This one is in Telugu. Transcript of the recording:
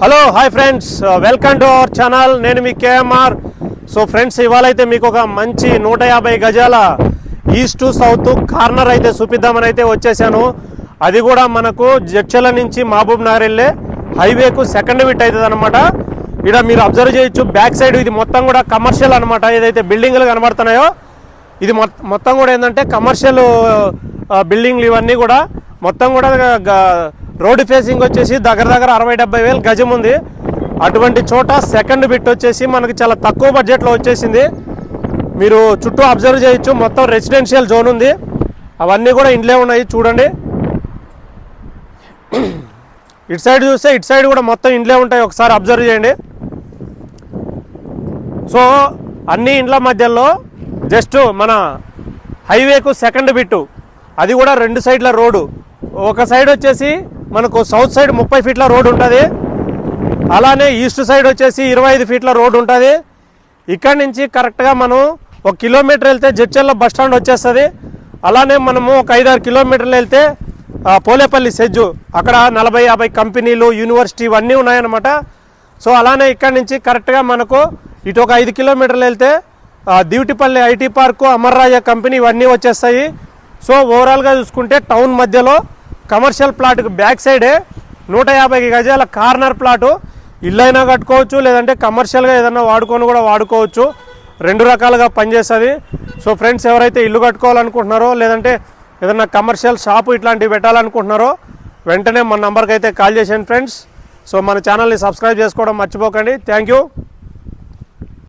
Hello hi friends welcome to our channel నేను మీ కేఎంఆర్. సో ఫ్రెండ్స్ ఇవాళైతే మీకు ఒక మంచి నూట యాభై గజాల ఈస్ట్ టు సౌత్ కార్నర్ అయితే చూపిద్దామని అయితే వచ్చేసాను. అది కూడా మనకు జడ్చల నుంచి మహబూబ్ నగర్ వెళ్ళే హైవేకు సెకండ్ విట్ అవుతుంది అనమాట ఇక్కడ మీరు అబ్జర్వ్ చేయొచ్చు బ్యాక్ సైడ్ ఇది మొత్తం కూడా కమర్షియల్ అనమాట ఏదైతే బిల్డింగ్లు కనబడుతున్నాయో ఇది మొత్తం కూడా ఏంటంటే కమర్షియల్ బిల్డింగ్లు uh, ఇవన్నీ కూడా మొత్తం కూడా రోడ్డు ఫేసింగ్ వచ్చేసి దగ్గర దగ్గర అరవై డెబ్బై వేలు గజం ఉంది. అటువంటి చోట సెకండ్ బిట్ వచ్చేసి మనకి చాలా తక్కువ బడ్జెట్లో వచ్చేసింది. మీరు చుట్టూ అబ్జర్వ్ చేయొచ్చు. మొత్తం రెసిడెన్షియల్ జోన్ ఉంది. అవన్నీ కూడా ఇండ్లే ఉన్నాయి. చూడండి. ఇటు సైడ్ చూస్తే ఇటు సైడ్ కూడా మొత్తం ఇండ్లే ఉంటాయి. ఒకసారి అబ్జర్వ్ చేయండి. సో అన్ని ఇండ్ల మధ్యలో జస్ట్ మన హైవేకు సెకండ్ బిట్టు. అది కూడా రెండు సైడ్ల రోడ్డు. ఒక సైడ్ వచ్చేసి మనకు సౌత్ సైడ్ ముప్పై ఫీట్ల రోడ్ ఉంటుంది. అలానే ఈస్ట్ సైడ్ వచ్చేసి ఇరవై ఐదు ఫీట్ల రోడ్ ఉంటుంది. ఇక్కడి నుంచి కరెక్ట్గా మనం ఒక కిలోమీటర్ వెళ్తే జడ్చర్ల బస్ స్టాండ్ వచ్చేస్తుంది. అలానే మనము ఒక ఐదారు కిలోమీటర్లు వెళ్తే పోలేపల్లి సెజ్జు. అక్కడ నలభై యాభై కంపెనీలు యూనివర్సిటీ ఇవన్నీ ఉన్నాయన్నమాట. సో అలానే ఇక్కడి నుంచి కరెక్ట్గా మనకు ఇటు ఒక ఐదు కిలోమీటర్లు వెళ్తే Divitipalli IT park Amararaja company ఇవన్నీ వచ్చేస్తాయి. సో ఓవరాల్గా చూసుకుంటే టౌన్ మధ్యలో కమర్షియల్ ప్లాట్కి బ్యాక్ సైడే నూట యాభై గజాల కార్నర్ ప్లాటు. ఇల్లైనా కట్టుకోవచ్చు లేదంటే కమర్షియల్గా ఏదైనా వాడుకొని కూడా వాడుకోవచ్చు. రెండు రకాలుగా పనిచేస్తుంది. సో ఫ్రెండ్స్ ఎవరైతే ఇల్లు కట్టుకోవాలనుకుంటున్నారో లేదంటే ఏదైనా కమర్షియల్ షాపు ఇట్లాంటివి పెట్టాలనుకుంటున్నారో వెంటనే మన నంబర్కి అయితే కాల్ చేసాను ఫ్రెండ్స్. సో మన ఛానల్ని సబ్స్క్రైబ్ చేసుకోవడం మర్చిపోకండి. Thank you.